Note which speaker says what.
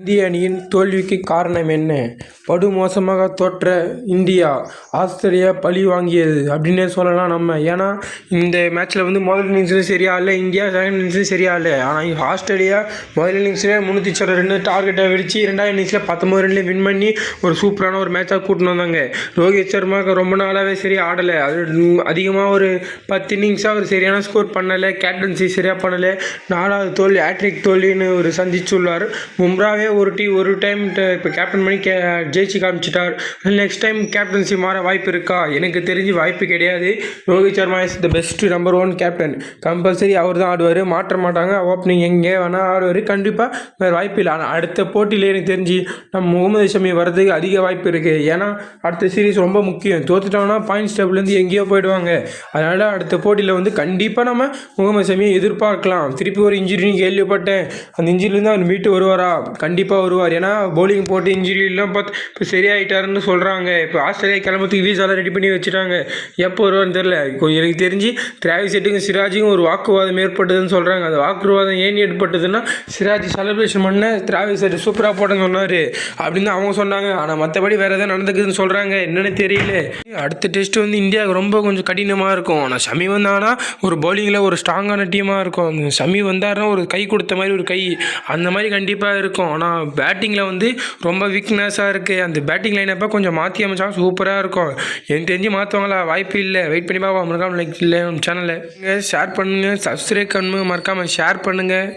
Speaker 1: இந்திய அணியின் தோல்விக்கு காரணம் என்ன? படுமோசமாக தோற்ற இந்தியா ஆஸ்திரேலியா பழி வாங்கியது அப்படின்னே சொல்லலாம் நம்ம. ஏன்னா இந்த மேட்ச்சில் வந்து முதல் இன்னிங்ஸ்லேயும் சரியா இல்லை இந்தியா செகண்ட் இன்னிங்ஸ்லேயும் சரியா இல்லை. ஆனால் ஆஸ்திரேலியா முதல் இன்னிங்ஸ்லேயே முந்நூற்றி சொல் ரெண்டு டார்கெட்டை வெடிச்சு ரெண்டாவது இன்னிங்ஸில் பத்தொம்பது ரன்லேயும் வின் பண்ணி ஒரு சூப்பரான ஒரு மேட்சாக கூட்டின்னு வந்தாங்க. ரோஹித் சர்மாவுக்கு ரொம்ப நாளாகவே சரி ஆடலை. அது அதிகமாக ஒரு பத்து இன்னிங்ஸாக ஒரு சரியான ஸ்கோர் பண்ணலை. கேப்டன்சி சரியாக பண்ணலை. நாலாவது தோல்வி ஹேட்ரிக் தோல்வின்னு ஒரு சந்திச்சுள்ளார். மும்ராவே ஒரு டீ ஒரு டைம் இப்போ கேப்டன் பண்ணி கே ஜெயிச்சு காமிச்சிட்டார். நெக்ஸ்ட் டைம் கேப்டன்சி மாற வாய்ப்பு இருக்கா? எனக்கு தெரிஞ்சு வாய்ப்பு கிடையாது. Rohit Sharma is the best number one captain compulsory அவர் தான் ஆடுவார். மாற்ற மாட்டாங்க. ஓப்பனிங் எங்கே வேணால் ஆடுவார். கண்டிப்பாக வேறு வாய்ப்பு இல்லை. ஆனால் அடுத்த போட்டியில் எனக்கு தெரிஞ்சு நம்ம முகமது ஷமி வர்றதுக்கு அதிக வாய்ப்பு இருக்குது ஏன்னா அடுத்த சீரீஸ் ரொம்ப முக்கியம். தோத்துட்டோம்னா பாயிண்ட்ஸ் டேபிள்லேருந்து எங்கேயோ போயிடுவாங்க. அதனால் அடுத்த போட்டியில் வந்து கண்டிப்பாக நம்ம முகமது ஷமியை எதிர்பார்க்கலாம். திருப்பி ஒரு இன்ஜுரின்னு கேள்விப்பட்டேன். அந்த இன்ஜுரிலேருந்து அவர் மீட்டு வருவாரா? கண்டிப்பாக கண்டிப்பாக வருவார். ஏன்னா பவுலிங் போட்டு இன்ஜுரியெல்லாம் பார்த்து இப்போ சரியாயிட்டாருன்னு சொல்கிறாங்க இப்போ ஆஸ்திரேலியா கிளம்புறதுக்கு வீசாலாம் ரெடி பண்ணி வச்சுட்டாங்க. எப்போ வருவான்னு தெரில கொஞ்சம் எனக்கு தெரிஞ்சு டிராவிஸ் செட்டுக்கும் சிராஜுக்கும் ஒரு வாக்குவாதம் ஏற்பட்டதுன்னு சொல்கிறாங்க அந்த வாக்குவாதம் ஏன் ஏற்பட்டதுன்னா சிராஜ் செலிப்ரேஷன் பண்ண டிராவிஸ் செட்டு சூப்பராக போட்டேன்னு சொன்னார். அப்படின்னு அவங்க சொன்னாங்க. ஆனால் மற்றபடி வேறு எதாவது நடந்துக்குதுன்னு சொல்கிறாங்க என்னென்னு தெரியல. அடுத்த டெஸ்ட் வந்து இந்தியாவுக்கு ரொம்ப கொஞ்சம் கடினமாக இருக்கும். ஆனால் ஷமி வந்தாங்கன்னா ஒரு பவுலிங்கில் ஒரு ஸ்ட்ராங்கான டீமாக இருக்கும். சமி ஷமி வந்தாருன்னா ஒரு கை கொடுத்த மாதிரி ஒரு கை. அந்த மாதிரி கண்டிப்பாக இருக்கும். ஆனால் பேட்டிங்கில் வந்து ரொம்ப வீக்னஸாக இருக்குது அந்த பேட்டிங் லைனப்போ கொஞ்சம் மாற்றி அமைச்சா சூப்பராக இருக்கும். எனக்கு தெரிஞ்சு மாற்றுவாங்களா வாய்ப்பு இல்லை. வெயிட் பண்ணி பார்ப்போம் மறக்காமல் லைக் இல்லை சேனலில் ஷேர் பண்ணுங்கள் சப்ஸ்கிரைப் பண்ணுங்கள் மறக்காமல் ஷேர் பண்ணுங்கள்